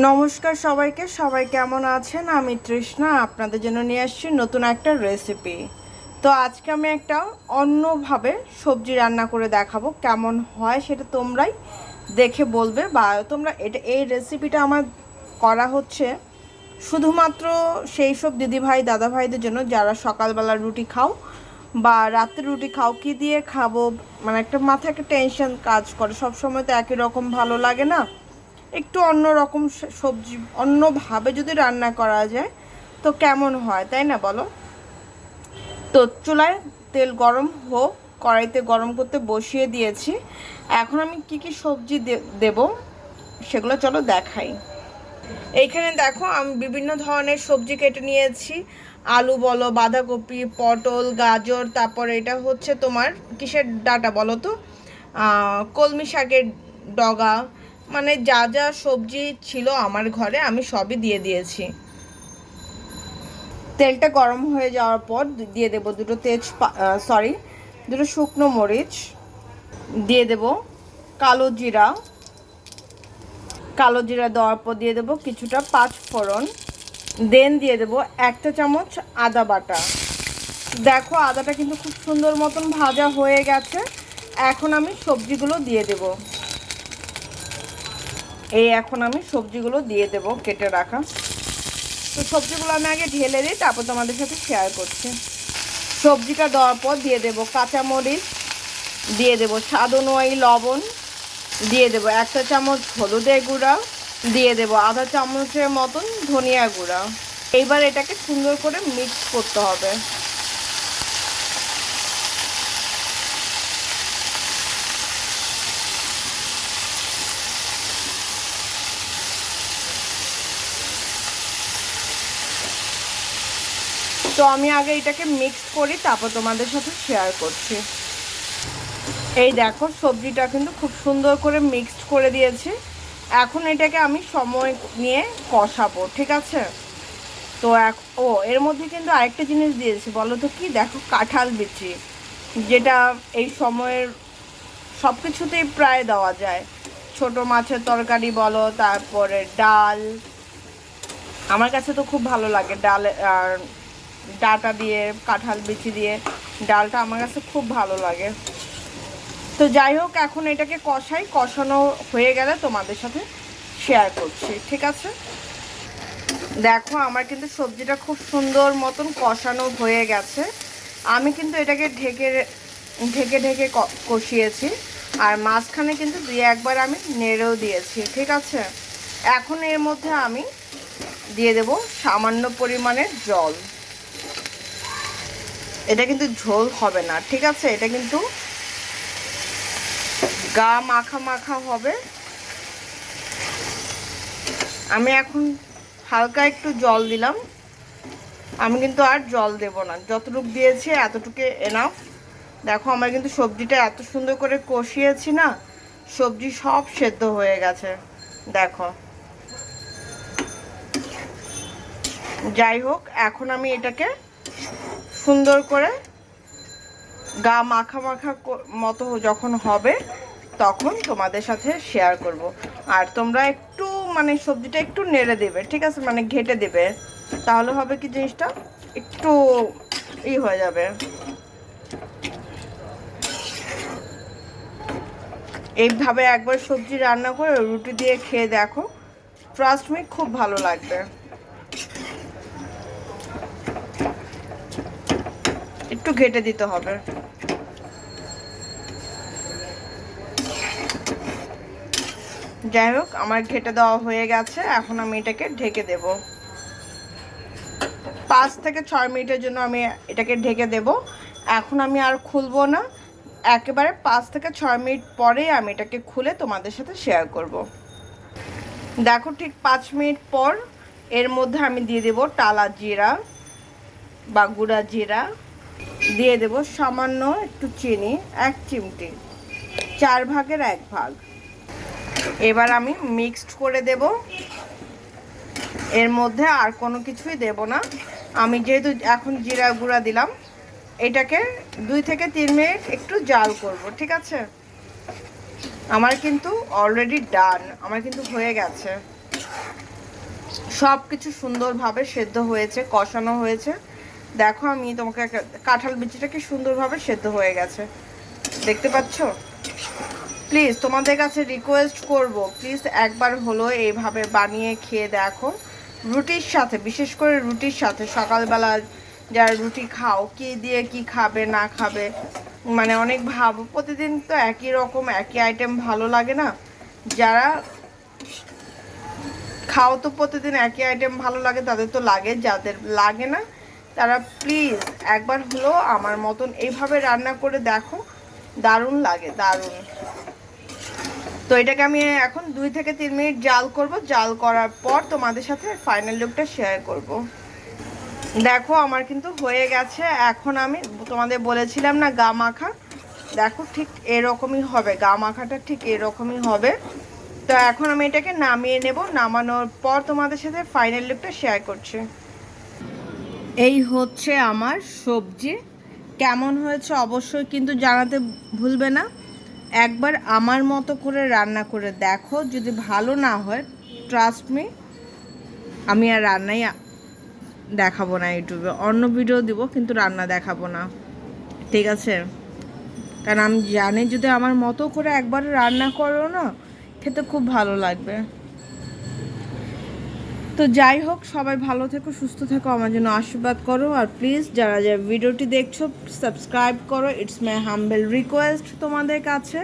নমস্কার সবাইকে, সবাই কেমন আছেন? আমি তৃষ্ণা, আপনাদের জন্য নিয়ে আসছি নতুন একটা রেসিপি তো আজকে আমি একটা অন্যভাবে সবজি রান্না করে দেখাবো, কেমন হয় সেটা তোমরাই দেখে বলবে বা তোমরা এটা, এই রেসিপিটা আমার করা হচ্ছে শুধুমাত্র সেই সব দিদিভাই, দাদাভাইদের জন্য যারা সকালবেলা রুটি খাও বা রাত্রে রুটি খাও, কি দিয়ে খাব? মানে একটা মাথায় একটা টেনশন কাজ করে। সব সময় তো একই রকম ভালো লাগে না। একটু অন্য রকম সবজি, অন্যভাবে যদি রান্না করা যায়, তো কেমন হয়, তাই না বলো? তো চুলায় তেল গরম হোক, কড়াইতে গরম করতে বসিয়ে দিয়েছি। এখন আমি কি কি সবজি দেব সেগুলো চলো দেখাই। এইখানে দেখো, আমি বিভিন্ন ধরনের সবজি কেটে নিয়েছি। আলু বলো, বাঁধাকপি, পটল, গাজর, তারপর এটা হচ্ছে তোমার কিসের ডাটা বলো তো? কলমি শাকের ডগা মানে যা যা সবজি ছিল আমার ঘরে, আমি সবই দিয়ে দিয়েছি। তেলটা গরম হয়ে যাওয়ার পর দিয়ে দেব দুটো তেজ সরি দুটো শুকনো মরিচ, দিয়ে দেব কালো জিরা। কালো জিরা দেওয়ার পর দিয়ে দেবো কিছুটা পাঁচ ফোড়ন। দেন দিয়ে দেবো একটা চামচ আদা বাটা। দেখো আদাটা কিন্তু খুব সুন্দর মতন ভাজা হয়ে গেছে। এখন আমি সবজিগুলো দিয়ে দেব। এই এখন আমি সবজিগুলো দিয়ে দেব কেটে রাখা। তো সবজিগুলো আমি আগে ঢেলে দিই, তারপর তোমাদের সাথে শেয়ার করছি। সবজিটা দেওয়ার পর দিয়ে দেব কাঁচামরিচ, দিয়ে দেব স্বাদ অনুযায়ী লবণ, দিয়ে দেবো একটা চামচ হলুদের গুঁড়া, দিয়ে দেবো আধা চামচের মতন ধনিয়া গুঁড়া। এইবার এটাকে সুন্দর করে মিক্স করতে হবে। তো আমি আগে এটাকে মিক্স করি, তারপর তোমাদের সাথে শেয়ার করছি। এই দেখো, সবজিটা কিন্তু খুব সুন্দর করে মিক্সড করে দিয়েছি। এখন এটাকে আমি সময় নিয়ে কষাবো, ঠিক আছে? তো এক- ও, এর মধ্যে কিন্তু আরেকটা জিনিস দিয়েছি, বলো তো কি? দেখো, কাঁঠাল বিচি, যেটা এই সময়ের সব কিছুতেই প্রায় দেওয়া যায়। ছোট মাছের তরকারি বলো, তারপরে ডাল। আমার কাছে তো খুব ভালো লাগে ডাল আর ডাটা দিয়ে, কাঁঠাল বিচি দিয়ে, ডালটা আমার কাছে খুব ভালো লাগে। তো যাই হোক, এখন এটাকে কষাই, কষানো হয়ে গেলে তোমাদের সাথে শেয়ার করছি, ঠিক আছে? দেখো, আমার কিন্তু সবজিটা খুব সুন্দর মতন কষানো হয়ে গেছে। আমি কিন্তু এটাকে ঢেকে ঢেকে ঢেকে কষিয়েছি। আর মাঝখানে কিন্তু দুই একবার আমি নেড়েও দিয়েছি, ঠিক আছে? এখন এর মধ্যে আমি দিয়ে দেব সামান্য পরিমাণের জল। এটা কিন্তু ঝোল হবে না, ঠিক আছে? এটা কিন্তু গা মাখা মাখা হবে। আমি এখন হালকা একটু জল দিলাম। আমি কিন্তু আর জল দেব না। যতটুকু দিয়েছি, এতটুকু এনাফ দেখো, আমার কিন্তু সবজিটা এত সুন্দর করে কষিয়েছি না, সবজি সব সেদ্ধ হয়ে গেছে। দেখো। যাই হোক, এখন আমি এটাকে সুন্দর করে গা মাখা মাখা মতো যখন হবে, তখন তোমাদের সাথে শেয়ার করব। আর তোমরা একটু মানে সবজিটা একটু নেড়ে দেবে, ঠিক আছে? মানে ঘেটে দেবে। তাহলে হবে কি জিনিসটা? একটু ই হয়ে যাবে। এইভাবে একবার সবজি রান্না করে রুটি দিয়ে খেয়ে দেখো। ট্রাস্ট মি খুব ভালো লাগবে। একটু ঘেটে দিতে হবে। যাই হোক, আমার ঘেটে দেওয়া হয়ে গেছে। এখন আমি এটাকে ঢেকে দেব। পাঁচ থেকে ছয় মিনিটের জন্য আমি এটাকে ঢেকে দেব। এখন আমি আর খুলবো না। একেবারে পাঁচ থেকে ছয় মিনিট পরেই আমি এটাকে খুলে তোমাদের সাথে শেয়ার করব। দেখো ঠিক পাঁচ মিনিট পর এর মধ্যে আমি দিয়ে দেব টালা জিরা বা গুঁড়া জিরা। দিয়ে দেব সামান্য একটু চিনি, এক চিমটি। চার ভাগের এক ভাগ। এবার আমি মিক্সড করে দেব। এর মধ্যে আর কোনো কিছুই দেব না। আমি যেহেতু এখন জিরা গুঁড়া দিলাম, এটাকে দুই থেকে তিন মিনিট একটু জাল করব, ঠিক আছে? আমার কিন্তু অলরেডি ডান আমার কিন্তু হয়ে গেছে। সব কিছু সুন্দরভাবে সেদ্ধ হয়েছে, কষানো হয়েছে। দেখো আমি তোমাকে কাঁঠাল বিচিটা কি সুন্দরভাবে সেদ্ধ হয়ে গেছে। দেখতে পাচ্ছ? প্লিজ তোমাদের কাছে রিকোয়েস্ট করব। প্লিজ একবার হলো এইভাবে বানিয়ে খেয়ে দেখো। রুটির সাথে, বিশেষ করে রুটির সাথে, সকালবেলা যারা রুটি খাও, কি দিয়ে কি খাবে, না খাবে মানে অনেক ভাব, প্রতিদিন তো একই রকম, একই আইটেম ভালো লাগে না? যারা খাও তো প্রতিদিন একই আইটেম ভালো লাগে, তাদের তো লাগে, যাদের লাগে না তারা প্লিজ একবার হলো আমার মতন এইভাবে রান্না করে দেখো, দারুণ লাগে, দারুণ। তো এটাকে আমি এখন দুই থেকে তিন মিনিট জাল করব। জাল করার পর তোমাদের সাথে ফাইনাল লুকটা শেয়ার করব। দেখো, আমার কিন্তু হয়ে গেছে। এখন আমি তোমাদের বলেছিলাম না গা মাখা দেখো, ঠিক এরকমই হবে। গা মাখাটা ঠিক এরকমই হবে। তো এখন আমি এটাকে নামিয়ে নেব। নামানোর পর তোমাদের সাথে ফাইনাল লুকটা শেয়ার করছি। এই হচ্ছে আমার সবজি। কেমন হয়েছে অবশ্যই কিন্তু জানাতে ভুলবে না। একবার আমার মতো করে রান্না করে দেখো, যদি ভালো না হয় ট্রাস্ট মি আমি আর রান্নাই দেখাবো না ইউটিউবে। অন্য ভিডিও দিব, কিন্তু রান্না দেখাবো না। ঠিক আছে? কারণ আমি জানি যদি আমার মতো করে একবার রান্না করো না, খেতে খুব ভালো লাগবে। তো যাই হোক, সবাই ভালো থেকো, সুস্থ থেকো, আমার জন্য আশীর্বাদ করো। আর প্লিজ যারা যারা ভিডিওটি দেখছ সাবস্ক্রাইব করো। ইটস মাই হাম্বেল রিকোয়েস্ট তোমাদের কাছে।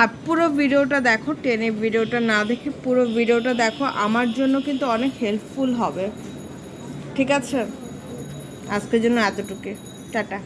আর পুরো ভিডিওটা দেখো, টেনে ভিডিওটা না দেখে পুরো ভিডিওটা দেখো, আমার জন্য কিন্তু অনেক হেল্পফুল হবে। ঠিক আছে? আজকের জন্য এতটুকু টাটা।